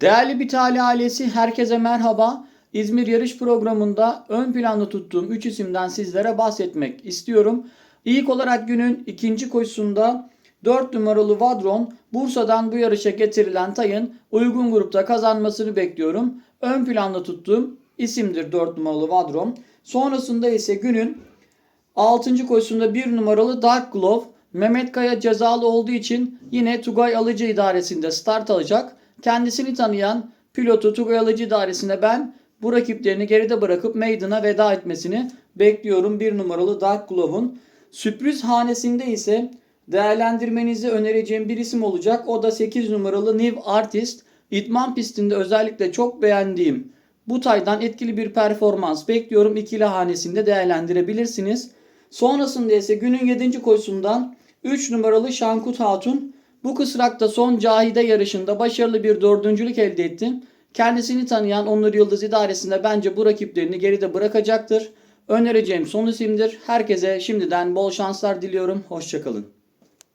Değerli Bitali ailesi herkese merhaba. İzmir yarış programında ön planda tuttuğum 3 isimden sizlere bahsetmek istiyorum. İlk olarak günün ikinci koşusunda 4 numaralı Vadron Bursa'dan bu yarışa getirilen tayın uygun grupta kazanmasını bekliyorum. Ön planda tuttuğum isimdir 4 numaralı Vadron. Sonrasında ise günün 6. koşusunda 1 numaralı Dark Glove Mehmet Kaya cezalı olduğu için yine Tugay Alıcı idaresinde start alacak. Kendisini tanıyan pilotu Tugay Alıcı ben bu rakiplerini geride bırakıp Maiden'a veda etmesini bekliyorum 1 numaralı Dark Glove'un. Sürpriz hanesinde ise değerlendirmenizi önereceğim bir isim olacak. O da 8 numaralı New Artist. İtman pistinde özellikle çok beğendiğim bu taydan etkili bir performans bekliyorum. İkili hanesinde değerlendirebilirsiniz. Sonrasında ise günün 7. koşusundan 3 numaralı Şankut Hatun bu kısrakta son Cahide yarışında başarılı bir dördüncülük elde etti. Kendisini tanıyan Onur Yıldız idaresinde bence bu rakiplerini geride bırakacaktır. Önereceğim son isimdir. Herkese şimdiden bol şanslar diliyorum. Hoşçakalın.